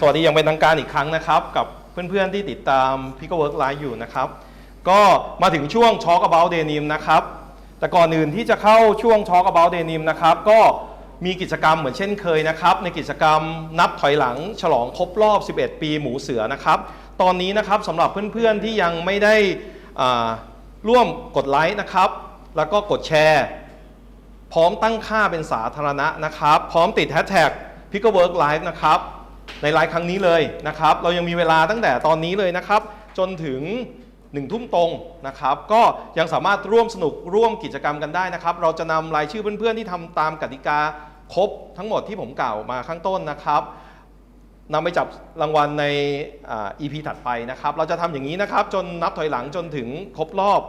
สวัสดีอย่างเป็นทางการอีกครั้งนะครับ กับเพื่อนๆที่ติดตาม p i c o Work Live อยู่นะครับ ก็มาถึงช่วง Talk About Denim นะครับ แต่ก่อนอื่นที่จะเข้าช่วง Talk About Denim นะครับ ก็มีกิจกรรมเหมือนเช่นเคยนะครับ ในกิจกรรมนับถอยหลัง ฉลองครบรอบ 11 ปีหมูเสือนะครับ ตอนนี้นะครับสำหรับเพื่อนๆที่ยังไม่ได้ร่วมกดไลค์นะครับ แล้วก็กดแชร์ พร้อมตั้งค่าเป็นสาธารณะนะครับ พร้อมติดแฮชแท็ก p i c o Work Live นะครับ ในไลฟ์ครั้งนี้เลยนะครับ เรายังมีเวลาตั้งแต่ตอนนี้เลยนะครับ จนถึง1ทุ่มตรงนะครับ ก็ยังสามารถร่วมสนุกร่วมกิจกรรมกันได้นะครับ เราจะนำรายชื่อเพื่อนๆที่ทำตามกติกาครบทั้งหมดที่ผมกล่าวมาข้างต้นนะครับนำไปจับรางวัลในอ่า EP ถัดไปนะครับ เราจะทำอย่างนี้นะครับ จนนับถอยหลังจนถึงครบรอบ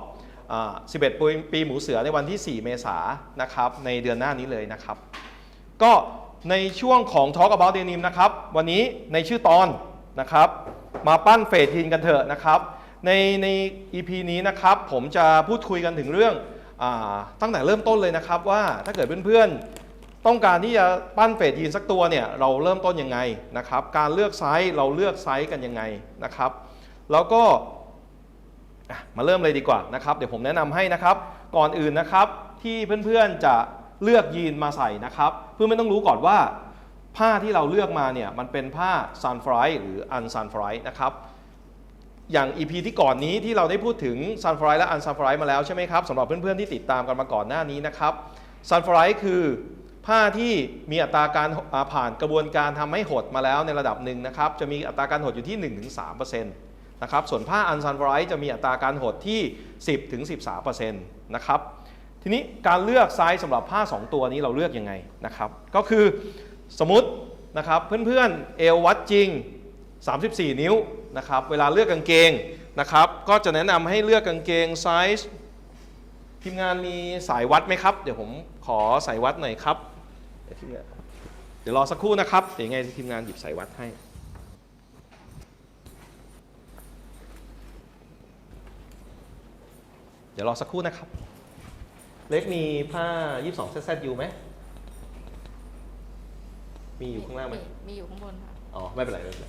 อ11ปีปีหมูเสือในวันที่ 4 เมษายนนะครับ ในเดือนหน้านี้เลยนะครับ ก็ ในช่วงของ Talk About Denim นะครับ วันนี้ในชื่อตอนนะครับ มาปั้นเฟสทีนกันเถอะนะครับ ในใน EP นี้นะครับ ผมจะพูดคุยกันถึงเรื่องอตั้งแต่เริ่มต้นเลยนะครับว่าถ้าเกิดเพื่อนๆ ต้องการที่จะปั้นเฟสยีนสักตัวเนี่ยเราเริ่มต้นยังไงนะครับ การเลือกไซส์เราเลือกไซส์กันยังไงนะครับ แล้วก็มาเริ่มเลยดีกว่านะครับ เดี๋ยวผมแนะนำให้นะครับ ก่อนอื่นนะครับที่เพื่อนๆจะ เลือกยีนมาใส่นะครับ เพื่อไม่ต้องรู้ก่อนว่า ผ้าที่เราเลือกมาเนี่ยมันเป็นผ้าซันฟรายหรืออันซันฟรายนะครับอย่าง EP ที่ก่อนนี้ที่เราได้พูดถึง Sun f r i และ Un Sun f r i มาแล้วใช่ไหมครับสำหรับเพื่อนๆที่ติดตามกันมาก่อนหน้านี้นะครับ Sun f r i คือผ้าที่มีอัตราการผ่านกระบวนการทำให้หดมาแล้วในระดับหนึ่งนะครับ จะมีอัตราการหดอยู่ที่ 1-3%นะครับส่วนผ้า Un Sun f r i จะมีอัตราการหดที่ 10-13%นะครับ ทีนี้การเลือกไซส์สำหรับผ้า 2 ตัวนี้เราเลือกยังไงนะครับ ก็คือสมมตินะครับเพื่อนๆเอววัดจริง 34 นิ้วนะครับเวลาเลือกกางเกงนะครับ ก็จะแนะนำให้เลือกกางเกงไซส์ทีมงานมีสายวัดไหมครับ เดี๋ยวผมขอสายวัดหน่อยครับ เดี๋ยวรอสักครู่นะครับ เดี๋ยวยังไงทีมงานหยิบสายวัดให้เดี๋ยวรอสักครู่นะครับ เล็กมีผ้า 22 ZZU ไหม มีอยู่ข้างล่างไหม มีอยู่ข้างบนค่ะ อ๋อ ไม่เป็นไรไม่เป็นไร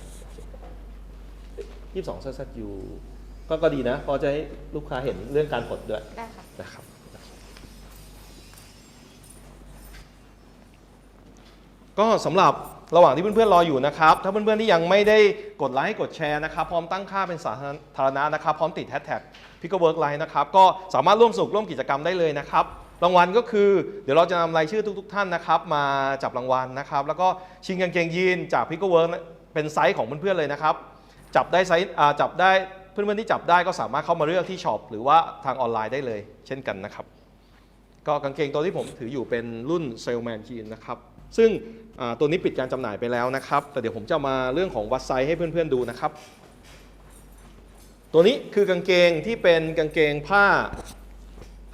ยี่สิบสอง ZZU ก็ก็ดีนะเพอจะให้ลูกค้าเห็นเรื่องการหดด้วย ได้ค่ะ นะครับ ก็สำหรับ ระหว่างที่เพื่อนๆรออยู่นะครับ ถ้าเพื่อนๆที่ยังไม่ได้กดไลค์กดแชร์นะครับ พร้อมตั้งค่าเป็นสาธารณะนะครับ พร้อมติดแฮชแท็กพิกเวิร์กไลน์นะครับ ก็สามารถร่วมสนุกร่วมกิจกรรมได้เลยนะครับ รางวัลก็คือเดี๋ยวเราจะนำรายชื่อทุก ๆ ท่านนะครับ มาจับรางวัลนะครับ แล้วก็ชิงกางเกงยีนจากพิกเวิร์กเป็นไซส์ของเพื่อนๆเลยนะครับ จับได้ไซส์จับได้เพื่อนๆที่จับได้ก็สามารถเข้ามาเลือกที่ช็อปหรือว่าทางออนไลน์ได้เลย เช่นกันนะครับ ก็กางเกงตัวที่ผมถืออยู่เป็นรุ่นเซลแมนจีนนะครับ ซึ่งตัวนี้ปิดการจำหน่ายไปแล้วนะครับ แต่เดี๋ยวผมจะมาเรื่องของวัดไซส์ให้เพื่อนๆดูนะครับ ตัวนี้คือกางเกงที่เป็นกางเกงผ้า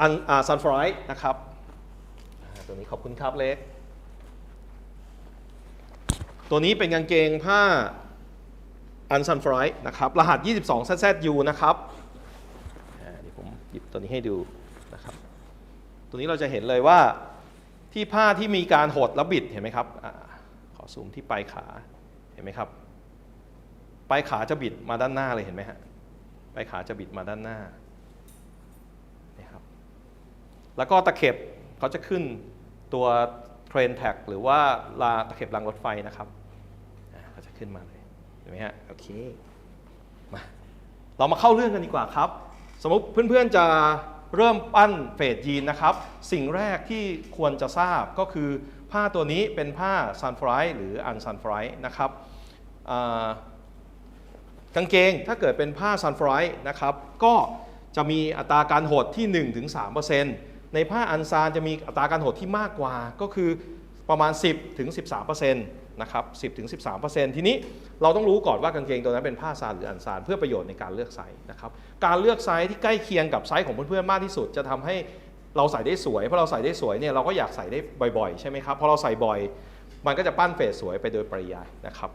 อันอาซันฟรายนะครับตัวนี้ขอบคุณครับเล็ก ตัวนี้เป็นกางเกงผ้าอันซันฟรายนะครับ รหัส 22 ZZU นะครับเดี๋ยวผมหยิบตัวนี้ให้ดูนะครับ ตัวนี้เราจะเห็นเลยว่า ที่ผ้าที่มีการหดและบิดเห็นไหมครับอาขอซูมที่ปลายขาเห็นไหมครับปลายขาจะบิดมาด้านหน้าเลยเห็นไหมฮะปลายขาจะบิดมาด้านหน้านี่ครับแล้วก็ตะเข็บเขาจะขึ้นตัวเทรนแท็กหรือว่าลาตะเข็บรางรถไฟนะครับอ่าเขาจะขึ้นมาเลยเห็นไหมฮะโอเคมาเรามาเข้าเรื่องกันดีกว่าครับ สมมติเพื่อนๆจะ เริ่มปั้นเฟดยีนนะครับ สิ่งแรกที่ควรจะทราบก็คือ ผ้าตัวนี้เป็นผ้าซันฟรายหรืออันซันฟรายนะครับกางเกงถ้าเกิดเป็นผ้าซันฟรายนะครับ ก็จะมีอัตราการหดที่ 1-3%ในผ้าอันซานจะมีอัตราการหดที่มากกว่าก็คือประมาณ 10-13% นะครับ 10-13%ทีนี้เราต้องรู้ก่อนว่ากางเกงตัวนั้นเป็นผ้าซานหรืออันซานเพื่อประโยชน์ในการเลือกไซส์นะครับ การเลือกไซส์ที่ใกล้เคียงกับไซส์ของเพื่อนๆมากที่สุด จะทำให้เราใส่ได้สวยเพราะเราใส่ได้สวยเนี่ยเราก็อยากใส่ได้บ่อยๆ ใช่ไหมครับพอเราใส่บ่อย มันก็จะปั้นเฟสสวยไปโดยปริยายนะครับ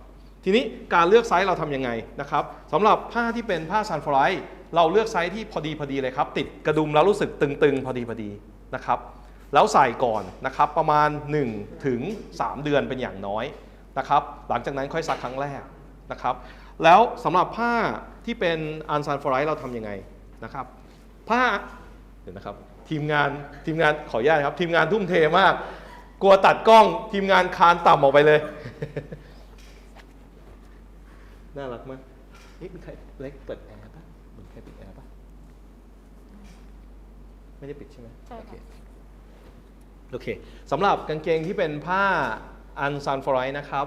ทีนี้การเลือกไซส์เราทำยังไงนะครับสำหรับผ้าที่เป็นผ้าซันฟลายเราเลือกไซส์ที่พอดีพอดีเลยครับ ติดกระดุมแล้วรู้สึกตึงๆ พอดีพอดีนะครับแล้วใส่ก่อนนะครับประมาณ1ถึง3เดือนเป็นอย่างน้อย นะครับ หลังจากนั้นค่อยซักครั้งแรกนะครับ แล้วสำหรับผ้าที่เป็นอันซันฟอร์ไรเราทำยังไงนะครับ ผ้าเดี๋ยวนะครับทีมงานทีมงานขออนุญาตครับ ทีมงานทุ่มเทมาก กลัวตัดกล้องทีมงานคานต่ำออกไปเลย น่ารักมากเอ๊ะมีใครเล็กเปิดแอร์ปะมีใครปิดแอร์ปะไม่ได้ปิดใช่ไหมใช่โอเคค่ะโอเคสำหรับกางเกงที่เป็นผ้า อันซันฟอร์ไรนะครับ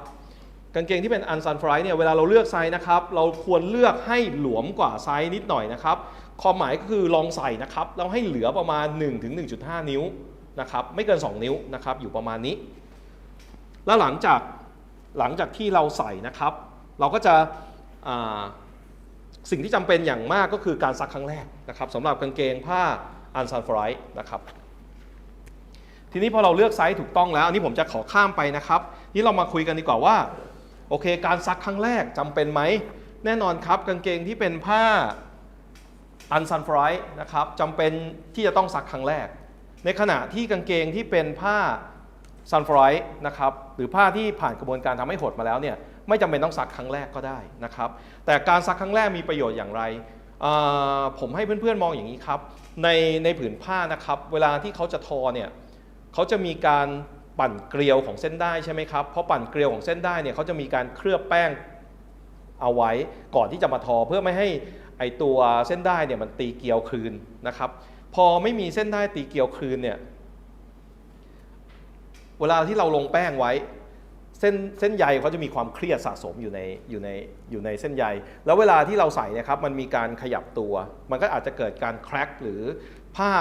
กางเกงที่เป็นอันซันฟอร์ไรเนี่ยเวลาเราเลือกไซส์นะครับ เราควรเลือกให้หลวมกว่าไซส์นิดหน่อยนะครับความหมายก็คือลองใส่นะครับแล้วให้เหลือประมาณ 1-1.5 นิ้วนะครับไม่เกิน 2 นิ้วนะครับอยู่ประมาณนี้ แล้วหลังจากหลังจากที่เราใส่นะครับ เราก็จะสิ่งที่จำเป็นอย่างมากก็คือการซักครั้งแรกนะครับสำหรับกางเกงผ้าอันซันฟอร์ไรนะครับ ทีนี้พอเราเลือกไซส์ถูกต้องแล้วอันนี้ผมจะขอข้ามไปนะครับ นี่เรามาคุยกันดีกว่าว่า โอเค การซักครั้งแรกจำเป็นไหม แน่นอนครับ กางเกงที่เป็นผ้าอันซันฟรายนะครับจำเป็นที่จะต้องซักครั้งแรก ในขณะที่กางเกงที่เป็นผ้าซันฟรายนะครับหรือผ้าที่ผ่านกระบวนการทำให้หดมาแล้วเนี่ยไม่จำเป็นต้องซักครั้งแรกก็ได้นะครับ แต่การซักครั้งแรกมีประโยชน์อย่างไร ผมให้เพื่อนๆมองอย่างนี้ครับ ในในผืนผ้านะครับ เวลาที่เขาจะทอเนี่ย เขาจะมีการปั่นเกลียวของเส้นได้ใช่ไหมครับเพราะปั่นเกลียวของเส้นได้เนี่ยเขาจะมีการเคลือบแป้งเอาไว้ก่อนที่จะมาทอเพื่อไม่ให้ไอตัวเส้นได้เนี่ยมันตีเกลียวคืนนะครับ พอไม่มีเส้นได้ตีเกลียวคืนเนี่ยเวลาที่เราลงแป้งไว้ เส้นเส้นใยเขาจะมีความเครียดสะสมอยู่ในอยู่ในอยู่ในเส้นใย แล้วเวลาที่เราใส่เนะครับมันมีการขยับตัว มันก็อาจจะเกิดการแครกหรือผ้า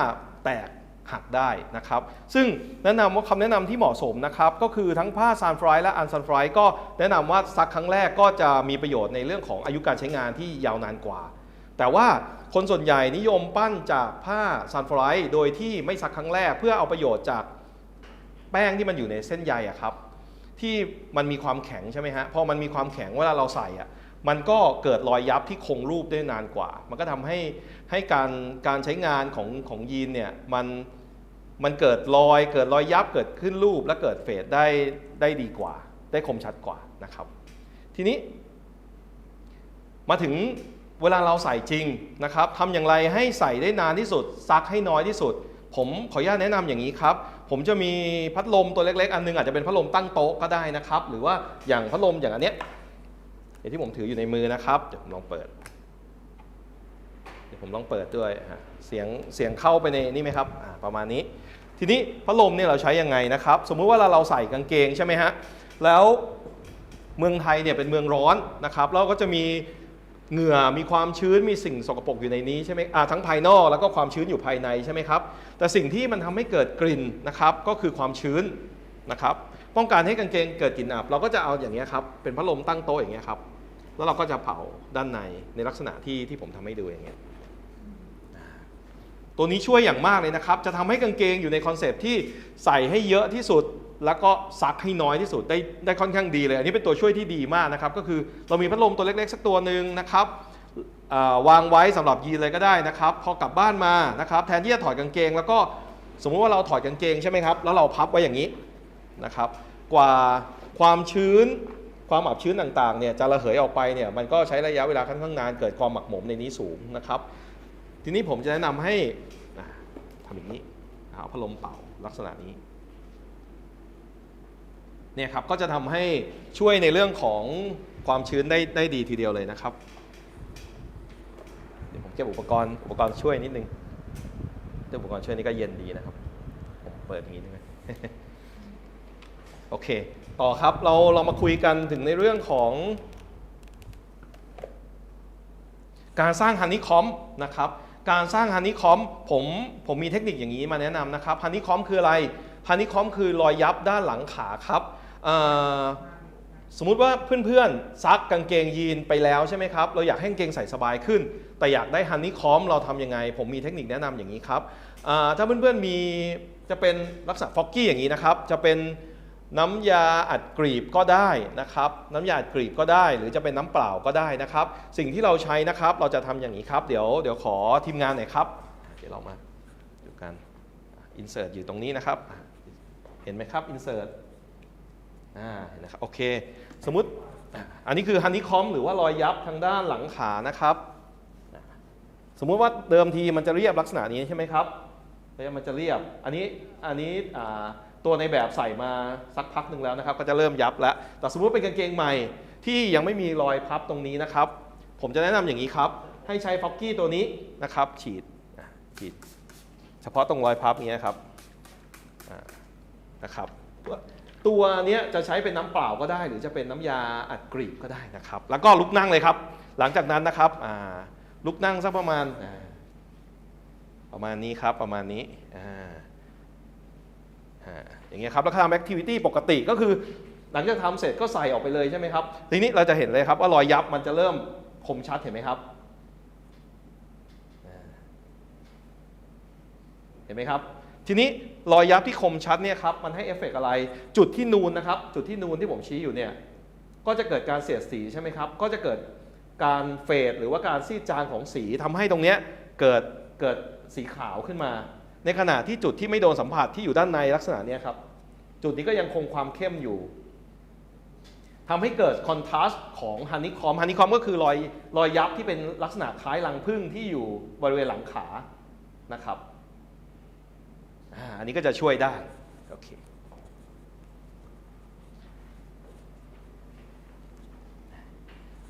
แตก หักได้นะครับ ซึ่งแนะนำว่าคำแนะนำที่เหมาะสมนะครับ ก็คือทั้งผ้าซันฟรายและอันซันฟรายก็แนะนำว่าซักครั้งแรกก็จะมีประโยชน์ในเรื่องของอายุการใช้งานที่ยาวนานกว่า แต่ว่าคนส่วนใหญ่นิยมปั้นจากผ้าซันฟรายโดยที่ไม่ซักครั้งแรก เพื่อเอาประโยชน์จากแป้งที่มันอยู่ในเส้นใยอะครับ ที่มันมีความแข็งใช่ไหมฮะพอมันมีความแข็งเวลาเราใส่อะ มันก็เกิดรอยยับที่คงรูปได้นานกว่า มันก็ทำให้ให้การการใช้งานของของยีนเนี่ยมันมันเกิดรอยเกิดรอยยับเกิดขึ้นรูปและเกิดเฟดได้ได้ดีกว่า ได้คมชัดกว่านะครับ ทีนี้ มาถึงเวลาเราใส่จริงนะครับทำอย่างไรให้ใส่ได้นานที่สุด ซักให้น้อยที่สุด ผมขออนุญาตแนะนำอย่างนี้ครับ ผมจะมีพัดลมตัวเล็ก ๆ อันนึงอาจจะเป็นพัดลมตั้งโต๊ะก็ได้นะครับ หรือว่าอย่างพัดลมอย่างอันเนี้ย อย่างที่ผมถืออยู่ในมือนะครับ เดี๋ยวผมลองเปิด เดี๋ยวผมลองเปิดด้วยเสียงเสียงเข้าไปในนี่ไหมครับประมาณนี้ ทีนี้พัดลมเนี่ยเราใช้ยังไงนะครับ สมมุติว่าเราใส่กางเกงใช่ไหมฮะ แล้วเมืองไทยเนี่ยเป็นเมืองร้อนนะครับแล้วก็จะมีเหงื่อมีความชื้นมีสิ่งสกปรกอยู่ในนี้ใช่ไหมอ่าทั้งภายนอกแล้วก็ความชื้นอยู่ภายในใช่ไหมครับ แต่สิ่งที่มันทำให้เกิดกลิ่นนะครับ ก็คือความชื้นนะครับป้องกันให้กางเกงเกิดกลิ่นอับ เราก็จะเอาอย่างนี้ยครับ เป็นพัดลมตั้งโต๊ะอย่างเงี้ยครับ แล้วเราก็จะเผาด้านในในลักษณะที่ที่ผมทำให้ดูอย่างเงี้ยตัวนี้ช่วยอย่างมากเลยนะครับ จะทำให้กางเกงอยู่ในคอนเซปที่ใส่ให้เยอะที่สุด แล้วก็ซักให้น้อยที่สุดได้ได้ค่อนข้างดีเลย อันนี้เป็นตัวช่วยที่ดีมากนะครับ ก็คือเรามีพัดลมตัวเล็ก ๆ สักตัวหนึ่งนะครับวางไว้สำหรับยีนเลยก็ได้นะครับ พอกลับบ้านมานะครับ แทนที่จะถอดกางเกง แล้วก็สมมุติว่าเราถอดกางเกงใช่ไหมครับ แล้วเราพับไว้อย่างนี้นะครับ กว่าความชื้น ความอับชื้นต่างๆเนี่ยจะระเหยออกไปเนี่ยมันก็ใช้ระยะเวลาค่อนข้างนานเกิดความหมักหมมในนี้สูงนะครับ ทีนี้ผมจะแนะนำให้ทำอย่างนี้เอาพัดลมเป่าลักษณะนี้เนี่ยครับก็จะทำให้ช่วยในเรื่องของความชื้นได้ได้ดีทีเดียวเลยนะครับเดี๋ยวผมเก็บอุปกรณ์อุปกรณ์ช่วยนิดนึงเรื่องอุปกรณ์ช่วยนี่ก็เย็นดีนะครับผมเปิดอย่างนี้ได้ไหม โอเค ต่อครับเราเรามาคุยกันถึงในเรื่องของ การสร้างฮันนี่คอมนะครับ การสร้างฮันนี่คอมผมผมมีเทคนิคอย่างนี้มาแนะนำนะครับฮันนี่คอมคืออะไรฮันนี่คอมคือรอยยับด้านหลังขาครับสมมุติว่าเพื่อนๆซักกางเกงยีนไปแล้วใช่ไหมครับ เราอยากให้กางเกงใส่สบายขึ้น แต่อยากได้ฮันนี่คอมเราทำยังไง ผมมีเทคนิคแนะนำอย่างนี้ครับอ่าถ้าเพื่อนๆมีจะเป็นลักษณะฟอกกี้อย่างนี้นะครับ จะเป็น น้ำยาอัดกรีบก็ได้นะครับ น้ำยาอัดกรีบก็ได้ หรือจะเป็นน้ำเปล่าก็ได้นะครับ สิ่งที่เราใช้นะครับ เราจะทำอย่างนี้ครับ เดี๋ยวเดี๋ยวขอทีมงานหน่อยครับ เดี๋ยวเรามาดูกันอินเสิร์ตอยู่ตรงนี้นะครับ เห็นไหมครับอินเสิร์ตอ่าเห็นนะครับโอเค สมมติอันนี้คือฮันนี่คอมหรือว่ารอยยับทางด้านหลังขานะครับสมมุติว่าเดิมทีมันจะเรียบลักษณะนี้ใช่ไหมครับแล้วมันจะเรียบ อันนี้อันนี้อ่า ตัวในแบบใส่มาสักพักหนึ่งแล้วนะครับ ก็จะเริ่มยับแล้ว แต่สมมุติเป็นกางเกงใหม่ที่ยังไม่มีรอยพับตรงนี้นะครับ ผมจะแนะนำอย่างนี้ครับ ให้ใช้ฟอกกี้ตัวนี้นะครับ ฉีดฉีด เฉพาะตรงรอยพับนี้ครับนะครับ ตัวนี้จะใช้เป็นน้ำเปล่าก็ได้ หรือจะเป็นน้ำยาอัดกรีบก็ได้นะครับ แล้วก็ลุกนั่งเลยครับ หลังจากนั้นนะครับลุกนั่งสักประมาณ ประมาณนี้ครับประมาณนี้อ่า อย่างเงี้ยครับแล้วก็ทำแอคทิวิตี้ปกติก็คือ หลังจากทำเสร็จก็ใส่ออกไปเลยใช่ไหมครับทีนี้เราจะเห็นเลยครับว่ารอยยับมันจะเริ่มคมชัดเห็นไหมครับเห็นไหมครับ ทีนี้รอยยับที่คมชัดเนี่ยครับมันให้เอฟเฟกต์อะไร จุดที่นูนนะครับ จุดที่นูนที่ผมชี้อยู่เนี่ยก็จะเกิดการเสียดสีใช่ไหมครับ ก็จะเกิดการเฟดหรือว่าการซีดจางของสีทำให้ตรงเนี้ยเกิดเกิดสีขาวขึ้นมา ในขณะที่จุดที่ไม่โดนสัมผัสที่อยู่ด้านในลักษณะนี้ครับ จุดนี้ก็ยังคงความเข้มอยู่ทำให้เกิดคอนทราสต์ของฮันนิคอมฮันนิคอมก็คือรอยรอยยับที่เป็นลักษณะคล้ายรังผึ้งที่อยู่บริเวณหลังขานะครับอันนี้ก็จะช่วยได้โอเค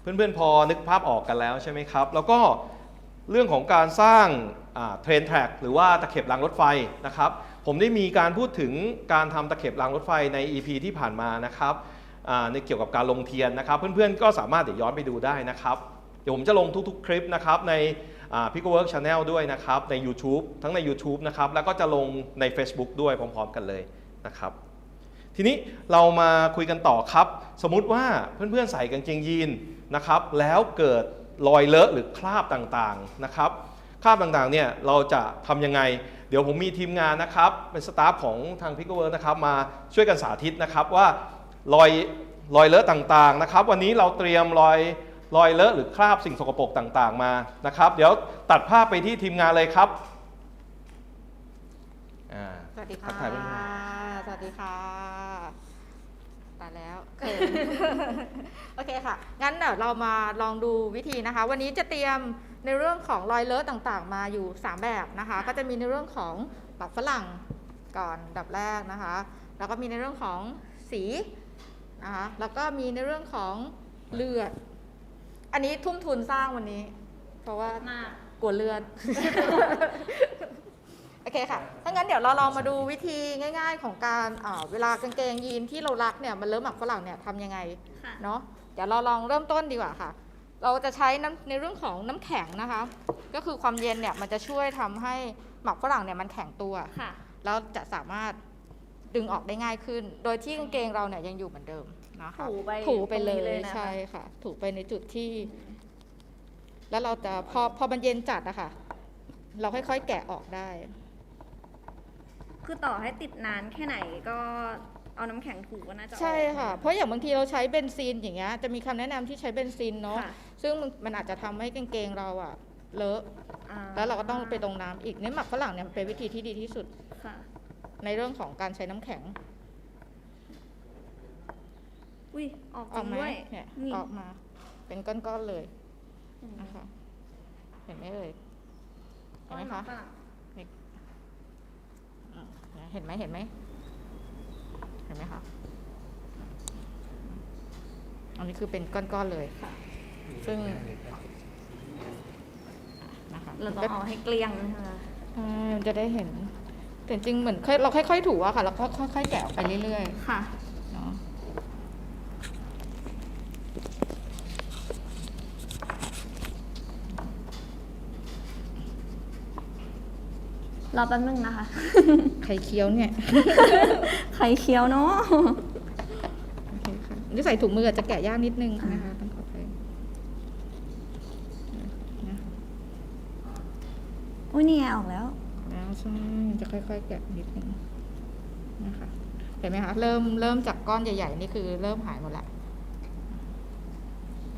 เพื่อนๆพอนึกภาพออกกันแล้วใช่ไหมครับ แล้วก็เรื่องของการสร้าง เทรนแท็กหรือว่าตะเข็บรางรถไฟนะครับ ผมได้มีการพูดถึงการทำตะเข็บรางรถไฟใน EP ที่ผ่านมานะครับในเกี่ยวกับการลงเทียนนะครับ เพื่อนๆก็สามารถเดี๋ยวย้อนไปดูได้นะครับ เดี๋ยวผมจะลงทุกๆ คลิปนะครับในพิกเวิร์กชาแนลด้วยนะครับ ใน YouTube ทั้งใน YouTube นะครับ แล้วก็จะลงใน Facebook ด้วยพร้อมๆกันเลยนะครับ ทีนี้เรามาคุยกันต่อครับ สมมุติว่าเพื่อนๆใส่กางเกงยีนนะครับ แล้วเกิดรอยเลอะหรือคราบต่างๆนะครับ คราบต่างๆเนี่ยเราจะทำยังไง เดี๋ยวผมมีทีมงานนะครับ เป็นสตาฟของทางพิกเวิร์กนะครับมาช่วยกันสาธิตนะครับว่ารอยรอยเลอะต่างๆนะครับ วันนี้เราเตรียมรอยรอยเลอะหรือคราบสิ่งสกปรกต่างๆมานะครับ เดี๋ยวตัดภาพไปที่ทีมงานเลยครับอ่าสวัสดีทัค่ะกทายเพื่อนสวัสดีค่ะตายแล้วเขินโอเคค่ะ งั้นเดี๋ยวเรามาลองดูวิธีนะคะ วันนี้จะเตรียม ในเรื่องของรอยเลอะต่างๆ มาอยู่ 3 แบบนะคะ ก็จะมีในเรื่องของปักฝรั่งก่อนดับแรกนะคะ แล้วก็มีในเรื่องของสีนะคะแล้วก็มีในเรื่องของเลือด อันนี้ทุ่มทุนสร้างวันนี้ เพราะว่ากลัวเลือดโอเคค่ะ ถ้างั้นเดี๋ยวเราลองมาดูวิธีง่าย ๆ ของการเวลากางเกงยีนที่เรารักเนี่ยมันเริ่มหมักฝรั่งเนี่ยทำยังไงเนาะ เดี๋ยวเราลองเริ่มต้นดีกว่าค่ะ เราจะใช้น้ำในเรื่องของน้ำแข็งนะคะ ก็คือความเย็นเนี่ยมันจะช่วยทำให้หมักฝรั่งเนี่ยมันแข็งตัวค่ะ แล้วจะสามารถดึงออกได้ง่ายขึ้น โดยที่กางเกงเราเนี่ยยังอยู่เหมือนเดิมนะคะถูไปถูไปเลตรงนี้ยเลยนะคะ ใช่ค่ะ ถูไปในจุดที่ แล้วเราจะพอพอมันเย็นจัดอะค่ะ เราค่อยๆแกะออกได้ คือต่อให้ติดนานแค่ไหนก็ เอาน้ำแข็งถูก็น่าจะออก ใช่ค่ะ เพราะอย่างบางทีเราใช้เบนซินอย่างเงี้ยจะมีคำแนะนำที่ใช้เบนซินเนาะค่ะ ซึ่งมันมันอาจจะทำให้กางเกงเราอะเลอะ อ่แล้วเราก็ต้องไปลงน้ำอีกเนี่ยหมักฝรั่งเนี่ยมันเป็นวิธีที่ดีที่สุดค่ะในเรื่องของการใช้น้ำแข็ง อุ้ยออกอจอริกงไหมด้วยเนี่ยนี่ออกมา เป็นก้อนๆเลยอืมนะคะ เห็นไหมเอ่ยเห็นไหมอ้คะอยฝรั่งอืมเห็นไหมเห็นไหมเห็นไหมคะ อันนี้คือเป็นก้อนๆเลยค่ะซึ่งนะคะเรามันต้อก็งเอาให้เกลี้ยงใช่ไหมใช่มันจะได้เห็นแต่จริงๆเหมือนค่อยเราค่อยๆถูอะค่ะ แล้วก็ค่อยๆแกะออกไปเรื่อยค่ะๆเนาะ รอแป๊บนึงนะคะ ไข่เคี้ยวเนี่ย ไข่เคี้ยวเนาะโอเคค่ะนี่ใส่ถุงมืออาจจะแกะยากนิดนึงนะคะต้องขออภัยนะอุ้ยนี่ไงออกแล้ว แล้วใช่มันจะค่อย ๆ แกะนิดนึงนะคะ เห็นไหมคะ เริ่มเริ่มจากก้อนใหญ่ ๆ นี่คือเริ่มหายหมดละ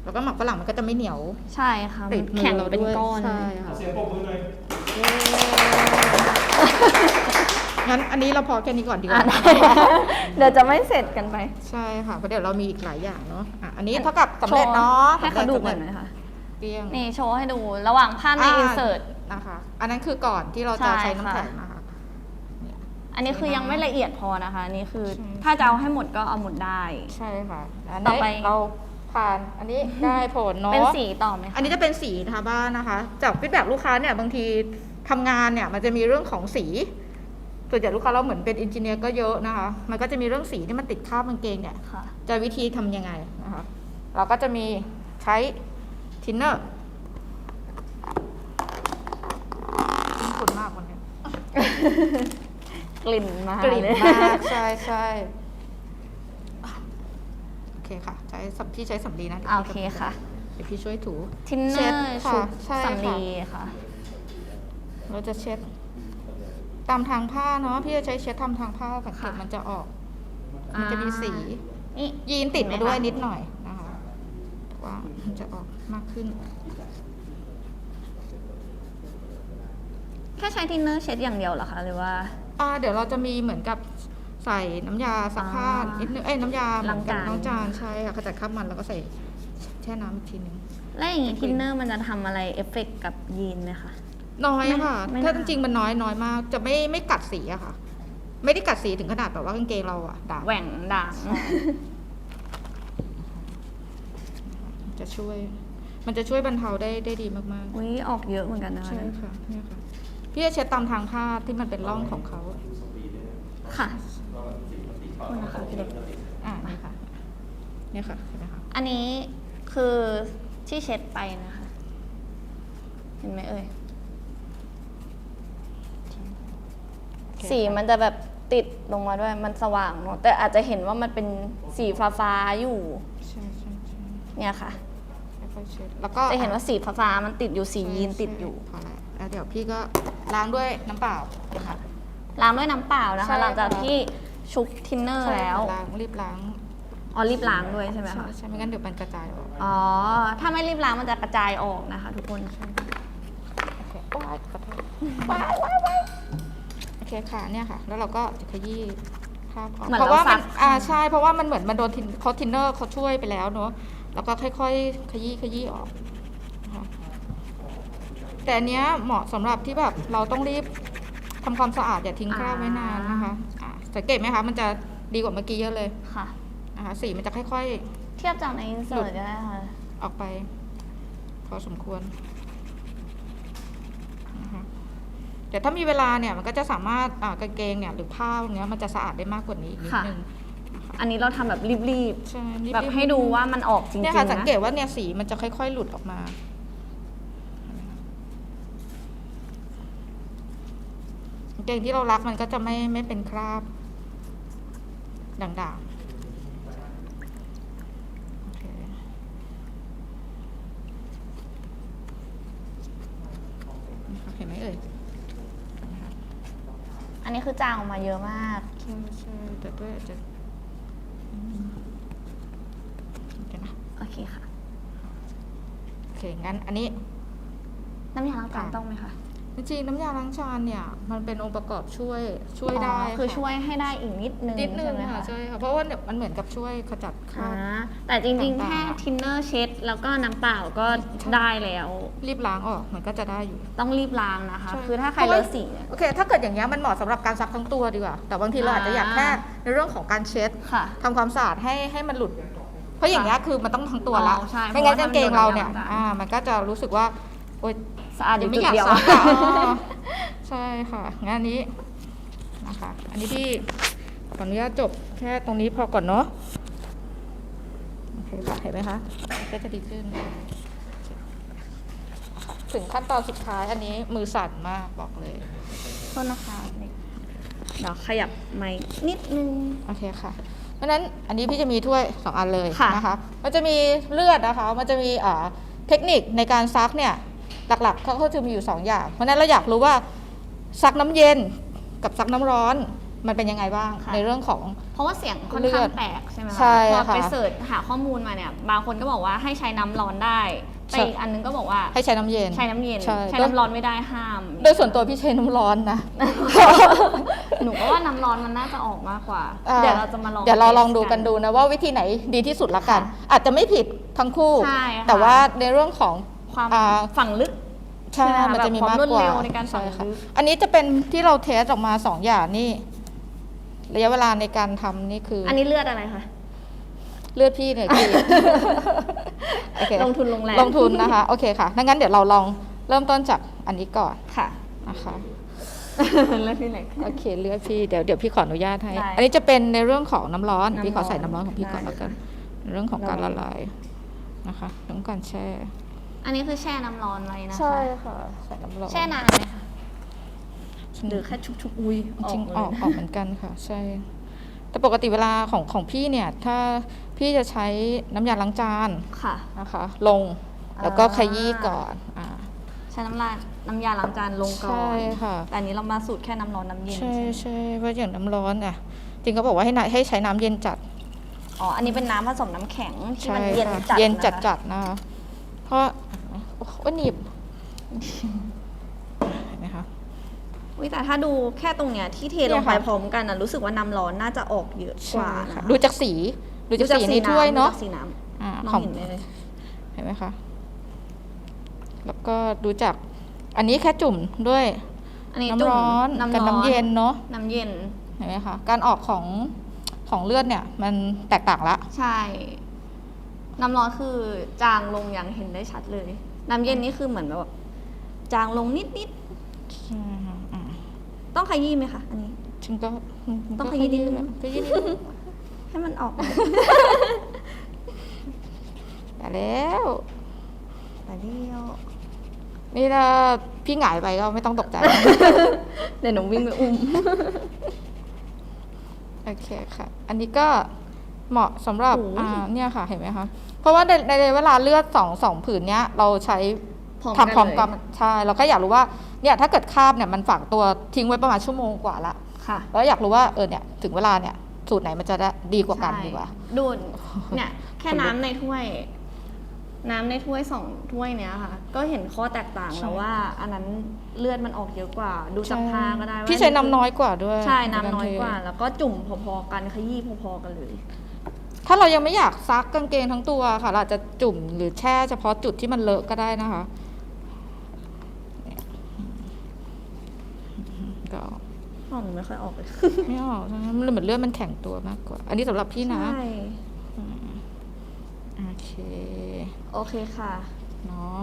แล้วก็หมักฝรั่งมันก็จะไม่เหนียว ใช่ค่ะติดมือแข็งเราเป็นด้วยก้อนใช่ค่ะ เสียงปรบมือหน่อย เย้ งั้นอันนี้เราพอแค่นี้ก่อนดีกอะว่า ได้เดี๋ยวจะไม่เสร็จกันไปใช่ค่ะเพราะเดี๋ยวเรามีอีกหลายอย่างเนาะอะอันนี้เท่ากับสำเร็จเนาะให้เขาดูสำก่ร็อจนหน่อยค่ะ เปรี้ยง นี่โชว์ให้ดูระหว่างภาพในอ่า อินเสิร์ต นะคะ อันนั้นคือก่อนที่เราจะใช่ใช้น้ำค่ะแข็งนะคะ อันนี้คือยังไม่ละเอียดพอนะคะอันนี่คือใช่ ถ้าจะเอาให้หมดก็เอาหมดได้ ใช่ค่ะอันต่อนี้ไป เราผ่านอันนี้ได้ผลเนาะเป็นสีต่อไหมคะ อันนี้จะเป็นสีทาบ้านนะคะ จากฟีดแบ็ลูกค้าเนี่ยบางที ทำงานเนี่ยมันจะมีเรื่องของสีส่วนใหญ่ลูกค้าเราเหมือนเป็นอินจิเนียร์ก็เยอะนะคะ มันก็จะมีเรื่องสีที่มันติดคราบกางเกงเนี่ยค่ะจะวิธีทำยังไงนะคะ เราก็จะมีใช้ทินเนอร์ขุ่นมากวันนี้กลิ่นมากลิ่นเลยมากใช่ใช่โอเคค่ะ ใช้สับพี่ใช้สำลีนะดี๋ยวโอพี่เคจะค่ะ เดี๋ยวพี่ช่วยถูทินเนเช็อดร์ค่ะชุดใช่ค่ะสำลีค่ะ เราจะเช็ดตามทางผ้าเนาะพี่จะใช้เช็ดทำทางผ้าสังเกตค่ะ มันจะออก มันจะมีสีนี่ยีนติดมาด้วยเห็นไหมคะนิดหน่อยนะคะว่ามันจะออกมากขึ้น แค่ใช้ทินเนอร์เช็ดอย่างเดียวเหรอคะหรือว่า อ่าเดี๋ยวเราจะมีเหมือนกับใส่น้ำยาซักผ้าอ่านินิดนึงเอ้ยน้ำยาเหมือนกับล้างจาน ล้างจานใช่ค่ะขจัดคราบมันแล้วก็ใส่แช่น้ำอีกทีหนึง และอย่างนี้ทินเนอร์มันจะทำอะไรเอฟเฟกต์กับยีนไหมคะ น้อยไม่ค่ะ ไม่ถ้านาจนริงๆมันน้อยน้อยมาก จะไม่ไม่กัดสีอะค่ะ ไม่ได้กัดสีถึงขนาดแบบว่ากางเกงเราอะด่างแหว่งด่างจะช่วย มันจะช่วยบรรเทาได้ได้ดีมากอุ้ยออกเยอะเหมือนกันนะๆคะใช่ค่ะเนี่ยค่ะ พี่จะเช็ดตามทางผ้าที่มันเป็นร่องของเขา ค่ะโทษนะคะพี่เล็กอ่านี่ค่ะ เนี่ยค่ะเห็นไหมคะอันนี้คือที่เช็ดไปนะคะ เห็นไหมเอ่ย สีมันจะแบบติดลงมาด้วยมันสว่างเนอะแต่อาจจะเห็นว่ามันเป็นสีฟ้าฟ้าๆอยู่ใช่ใช่ใช่เนี่ยค่ะค่อยๆเช็ดแล้วก็จะเห็นว่าสีฟ้าฟ้าๆมันติดอยู่สียีนติดอยู่ พอแล้วแล้วเดี๋ยวพี่ก็ล้างด้วยน้ำเปล่านะคะ ล้างด้วยน้ำเปล่านะใช่คะค่ะ หลังจากที่ชุบทินเนอร์แล้วล้างรีบล้างอ๋อรีบล้างด้วยใช่ไหมใช่คะใช่ไม่งั้นเดี๋ยวมันกระจายออกอ๋อถ้าไม่รีบล้างมันจะกระจายออกนะคะ ทุกคน โอเคว้ายขอโทษว้ายว้ายว้ายโอ เคค่ะเนี่ยค่ะ แล้วเราก็จะขยี้คราบออกเหมือนเพราะว่าเราซัมันกอ่าใช่เพราะว่ามันเหมือนมันโดนทินเขาทินเนอร์เขาช่วยไปแล้วเนอะแล้วก็ค่อยๆ ขยี้ขยี้ออกนะคะแต่อันเนี้ยเหมาะสำหรับที่แบบเราต้องรีบทำความสะอาดอย่าทิ้งคราบไว้นานนะคะอ่าสังเกตไหมคะ มันจะดีกว่าเมื่อกี้เยอะเลยค่ะ นะคะสีมันจะค่อย เทียบจากในอินเสิร์ตก็ได้ค่ะ ๆ ออกไป พอสมควรนะคะ แต่ถ้ามีเวลาเนี่ยมันก็จะสามารถอ่ากางเกงเนี่ยหรือผ้าพวกเนี้ยมันจะสะอาดได้มากกว่านี้อีกนิดค่ะนึงอันนี้เราทำแบบรีบใช่รีๆๆแบบให้ดูว่ามันออกจริงๆเนี่ยนะค่ะสังเกตว่าเนี่ยสีมันจะค่อย ๆ หลุดออกมาเห็นไหมคะกางเกงที่เรารักมันก็จะไม่ไม่เป็นคราบด่างๆโอเคนะคะเห็นไหมเอ่ยนะคะ อันนี้คือจางออกมาเยอะมาก ใช่ใช่แต่ด้วยอาจจะอืมเดี๋ยวนะโอเคค่ะ โอเคงั้นอันนี้น้ำยาล้างจานค่ะต้องไหมคะ จริงๆน้ำยาล้างจานเนี่ยมันเป็นองค์ประกอบช่วยช่วยได้อ๋อคือค่ะช่วยให้ได้อีกนิดนึงนิดนึงใช่ไหมค่ะคะใช่ค่ะเพราะว่าเนี่ยมันเหมือนกับช่วยขจัดคราอ่าบ แต่จริงๆ ต่างๆ แค่ทินเนอร์เช็ด แล้วก็น้ำเปล่าก็ได้แล้ว รีบล้างออกมันก็จะได้อยู่ ต้องรีบล้างนะคะ ใช่ คือถ้าใครเพราะเลว่าอะสีเนี่ย โอเค ถ้าเกิดอย่างเงี้ยมันเหมาะสำหรับการซักทั้งตัวดีกว่า แต่บางทีเราอาจจะอยากแค่ในเรื่องของการเช็ดค่ะ ทำความสะอาดให้ให้มันหลุด เพราะอย่างเงี้ยคือมันต้องทั้งตัวละอ๋อใช่ไม่งั้นเพราะว่ากางเกงเราเนี่ยมันโดนน้ำตาล อ่ามันก็จะรู้สึกว่าโอ๊ย สะอาดอยู่ไม่จุดอยากเดียว ซักอะอ๋อใช่ค่ะงั้นอันนี้นะคะ อันนี้พี่ขออนุญาตจบแค่ตรงนี้พอก่อนเนาะโอเคค่ะเห็นไหมคะก็จะดีขึ้น ถึงขั้นตอนสุดท้ายอันนี้มือสั่นมากบอกเลย โทษนะคะเดี๋ยวขยับไม้นิดนึง โอเคค่ะ เพราะฉะนั้นอันนี้พี่จะมีถ้วยสองอันเลยค่ะ นะคะ มันจะมีเลือดนะคะ มันจะมีอ่าเทคนิคในการซักเนี่ย หลักๆเขาก็จะมีอยู่สองอย่าง เพราะฉะนั้นเราอยากรู้ว่าซักน้ำเย็นกับซักน้ำร้อนมันเป็นยังไงบ้างค่ะในเรื่องของ เพราะว่าเสียงค่อนเลืข้าอดงแตกใช่ไหมคะใช่พอค่ะไปเสิร์ชหาข้อมูลมาเนี่ยบางคนก็บอกว่าให้ใช้น้ำร้อนได้ใช่แต่อีกอันนึงก็บอกว่าให้ใช้น้ำเย็นใช้น้ำเย็นใช่ใช้น้ำร้อนไม่ได้ห้าม โดยส่วนตัวพี่ใช้น้ำร้อนนะหนูก็ว่าน้ำร้อนมันน่าจะออกมากกว่าอ่า เดี๋ยวเราจะมาลองเดี๋ยวเราลองดูทสกันดูนะว่าวิธีไหนดีที่สุดละกันค่ะอาจจะไม่ผิดทั้งคู่ใช่ค่ะแต่ว่าในเรื่องของ ความอ่า ฝั่งลึกใช่ใช่ไหมคะมันจะมีแบบความมากกว่ารวดเร็วในการสั่งช่ค่ะซื้ออันนี้จะเป็นที่เราเทสออกมาสองอย่างนี่ระยะเวลาในการทำนี่คืออัอนนี้เลือดอะไรคะ เลือดพี่เนี่ยพี่ โอเค ลงทุนลงแรงลงทุนนะคะ โอเคค่ะดังนั้นเดี๋ยวเราลองเริ่มต้นจากอันนี้ก่อนค่ะนะคะเลือดที่ไหนโอเคเลือดพี่เดี๋ยวเดี๋ยวพี่ขออนุญาตให้ ได้อันนี้จะเป็นในเรื่องของน้ำร้อนน้ำร้อนพี่ขอใส่น้ำร้อนของพี่ก่อนได้แล้วกันในเรื่องของการระละวังลายนะคะเรื่องการแช่ อันนี้คือแช่น้ำร้อนไว้นะคะ ใช่ค่ะ ใส่น้ำร้อนแช่นานไหมคะหรือแค่ชุกๆอุ้ยจริงๆออกเลยออกเหมือนกันค่ะ ใช่ แต่ปกติเวลาของของพี่เนี่ย ถ้าพี่จะใช้น้ำยาล้างจานค่ะนะคะ ลงแล้วก็อ่าขยี้ก่อนอ่าใช้น้ำลายน้ำยาล้างจานลงก่อนใช่ค่ะแต่อันนี้เรามาสูตรแค่น้ำร้อนน้ำเย็นใช่ใช่ไหมใช่เพราะอย่างน้ำร้อนอะจริงเขาบอกว่าให้น่ะให้ใช้น้ำเย็นจัดอ๋ออันนี้เป็นน้ำผสมน้ำแข็งที่ใช่มันเย็นค่ะจัดเย็นจัดนะคะจัดๆนะคะ เพราะโอ้โหหนีบเห็นไหมคะอุ๊ยแต่ถ้าดูแค่ตรงเนี้ยที่เทลงไปเนี่ยค่ะพร้อมกันนะรู้สึกว่าน้ำร้อนน่าจะออกเยอะกใช่ว่าค่ะนะดูจากสีดูจากสีในถ้วยเนาะดูจากสีน้อ่าำมขอองงเห็นได้เลยเห็นไหมคะแล้วก็ดูจากอันนี้แค่จุ่มด้วยอันนี้น้ำจุ่มร้อนน้ำกับร้อนน้ำเย็นเนาะน้ำเย็นเห็นไหมคะการออกของของเลือดเนี่ยมันแตกต่างละใช่ น้ำร้อนคือจางลงอย่างเห็นได้ชัดเลย น้ำเย็นนี่คือเหมือนแบบจางลงนิดนิดใช่ค่ะอ่าๆต้องขยี้ไหมคะอันนี้ ฉันก็มันต้องก็ขยี้นิดนึงแหละขยี้นิดนึงให้มันออกมาแต่แล้วแต่เดียวนี่ถ้าพี่หงายไปก็ไม่ต้องตกใจนะเดี๋ยวหนูวิ่งไปอุ้ม โอเคค่ะ อันนี้ก็ เหมาะสำหรับโอ้ย อ่าเนี่ยค่ะเห็นไหมคะ เพราะว่าในในเวลาเลือดสองสองผืนเนี้ยเราใช้ทำพร้อมกันใช่เราก็อยากรู้ว่าเนี่ยถ้าเกิดคราบเนี่ยมันฝังตัวทิ้งไว้ประมาณชั่วโมงกว่าละค่ะแล้วอยากรู้ว่าเออเนี่ยถึงเวลาเนี่ยสูตรไหนมันจะได้ดีกว่ากันใช่ดีกว่า ดูดเนี่ยแค่คนลุกน้ำในถ้วย น้ำในถ้วยสองถ้วยเนี้ยค่ะ ก็เห็นข้อแตกต่างใช่ แล้วว่า อันนั้นเลือดมันออกเยอะกว่า ดูจากผ้าก็ได้ว่าพี่ใช้น้ำน้อยกว่าด้วยใช่น้ำน้อยใรเทกว่า แล้วก็จุ่มพอๆกันขยี้พอๆกันเลย ถ้าเรายังไม่อยากซักกางเกงทั้งตัวค่ะ เราอาจจะจุ่มหรือแช่เฉพาะจุดที่มันเลอะก็ได้นะคะก็อ๋อหนูไม่ค่อยออกเลยไม่ออกใช่ไหมมันเหมือนเลือดมันแข็งตัวมากกว่า อันนี้สำหรับพี่นะใช่โอเค โอเคค่ะ เนาะ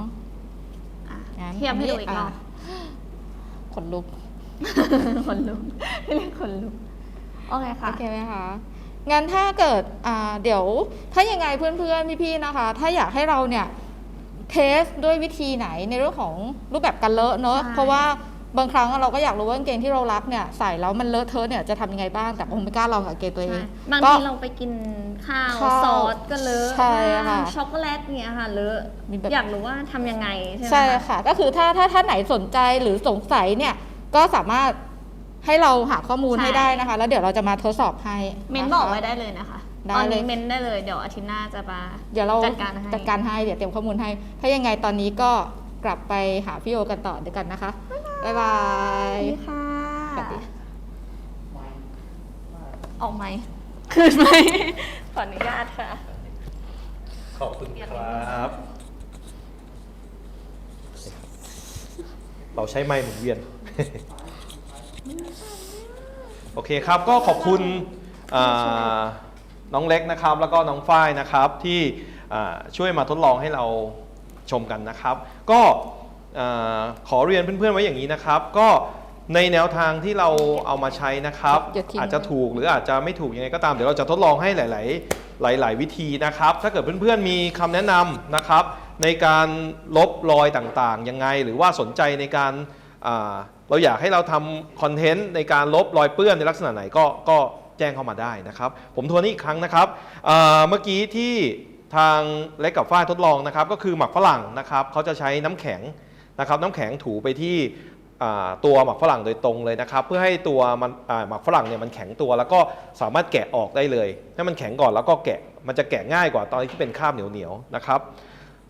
อะงั้นเทียบให้ดูอีกรอบะขนลุกคนลุกเรียกคนลุก โอเคค่ะ โอเคไหมคะ งั้นถ้าเกิดอ่าเดี๋ยวถ้ายังไงเพื่อนๆพี่ๆนะคะ ถ้าอยากให้เราเนี่ยเทสด้วยวิธีไหนในเรื่องของรูปแบบการเลอะเนอะใช่เพราะว่าบางครั้งเราก็อยากรู้ว่ากางเกงที่เรารักเนี่ยใส่แล้วมันเลอะเทอะเนี่ยจะทำยังไงบ้างแต่คงไม่กล้าลองกับกางเกงตัวเองใช่บางก็ทีเราไปกินข้าวข้าวซอสก็เลอะใช่ค่ะช็อกโกแลตเงี้ยค่ะเลอะมีแบบอยากรู้ว่าทำยังไงใช่ไหมใช่คะค่ะ ก็คือถ้าถ้าท่านไหนสนใจหรือสงสัยเนี่ยก็สามารถ ให้เราหาข้อมูลใช่ ให้ได้นะคะ แล้วเดี๋ยวเราจะมาทดสอบให้เมนนะคะบอกไว้ได้เลยนะคะได้ตอนเลนี้ย เมนได้เลยเดี๋ยวอาทิตย์หน้าจะมา เดี๋ยวเราจัดการให้จัดการให้เดี๋ยวเตรียมข้อมูลให้ ถ้ายังไงตอนนี้ก็กลับไปหาพี่โอกันต่อด้วยกันนะคะ บ๊ายบาสยวัสดีค่ะสวัสดี ออกไหมคืนไหม ขออนุญาตค่ะ ขอบคุณครับ เราใช้ไม้หมุนเวียน โอเคครับก็ขอบคุณอ่าน้องเล็กนะครับ แล้วก็น้องฝ้ายนะครับที่อ่าช่วยมาทดลองให้เราชมกันนะครับ ก็อ่าขอเรียนเพื่อนๆไว้อย่างนี้นะครับ ก็ในแนวทางที่เราเอามาใช้นะครับ อย่าทิ้ง อาจจะถูกหรืออาจจะไม่ถูกยังไงก็ตามเดี๋ยวเราจะทดลองให้หลาย ๆ หลาย ๆ วิธีนะครับ ถ้าเกิดเพื่อนๆมีคำแนะนำนะครับ ในการลบรอยต่างๆยังไง หรือว่าสนใจในการอ่า เราอยากให้เราทำคอนเทนต์ในการลบรอยเปื้อนในลักษณะไหนก็ก็แจ้งเข้ามาได้นะครับ ผมทวนอีกครั้งนะครับเมื่อกี้ที่ทางเล็กกับฝ้ายทดลองนะครับ ก็คือหมักฝรั่งนะครับเขาจะใช้น้ำแข็งนะครับ น้ำแข็งถูไปที่ตัวหมักฝรั่งโดยตรงเลยนะครับ เพื่อให้ตัวมันหมักฝรั่งเนี่ยมันแข็งตัว แล้วก็สามารถแกะออกได้เลยให้มันแข็งก่อนแล้วก็แกะมันจะแกะง่ายกว่าตอนที่เป็นคราบเหนียวๆนะครับ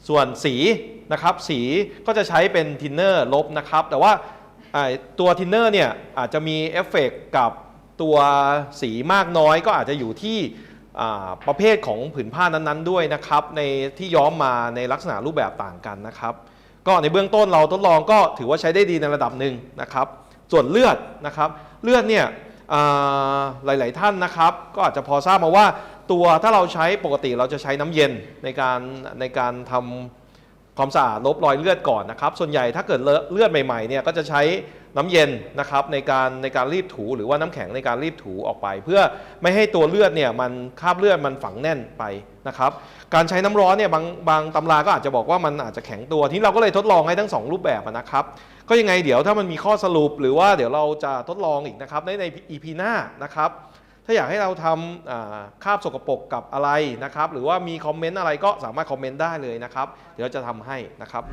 ส่วนสีนะครับสีก็จะใช้เป็นทินเนอร์ลบนะครับ แต่ว่า ตัวทินเนอร์เนี่ยอาจจะมีเอฟเฟกต์กับตัวสีมากน้อยก็อาจจะอยู่ที่ประเภทของผืนผ้านั้นๆด้วยนะครับในที่ย้อมมาในลักษณะรูปแบบต่างกันนะครับ ก็ในเบื้องต้นเราทดลองก็ถือว่าใช้ได้ดีในระดับหนึ่งนะครับ ส่วนเลือดนะครับ เลือดเนี่ยหลาย ๆ ท่านนะครับ ก็อาจจะพอทราบมาว่าตัวถ้าเราใช้ปกติเราจะใช้น้ำเย็นในการในการทำ ความสะอาดลบรอยเลือดก่อนนะครับ ส่วนใหญ่ถ้าเกิดเลือดใหม่ๆเนี่ยก็จะใช้น้ำเย็นนะครับในการในการรีดถูหรือว่าน้ำแข็งในการรีดถูออกไป เพื่อไม่ให้ตัวเลือดเนี่ยมันคราบเลือดมันฝังแน่นไปนะครับ การใช้น้ำร้อนเนี่ยบางบางตำราก็อาจจะบอกว่ามันอาจจะแข็งตัวที่เราก็เลยทดลองให้ทั้งสองรูปแบบนะครับ ก็ยังไงเดี๋ยวถ้ามันมีข้อสรุปหรือว่าเดี๋ยวเราจะทดลองอีกนะครับในใน EP หน้านะครับ ถ้าอยากให้เราทำคาบสกปรกกับอะไรนะครับ หรือว่ามีคอมเมนต์อะไรก็สามารถคอมเมนต์ได้เลยนะครับ เดี๋ยวจะทำให้นะครับ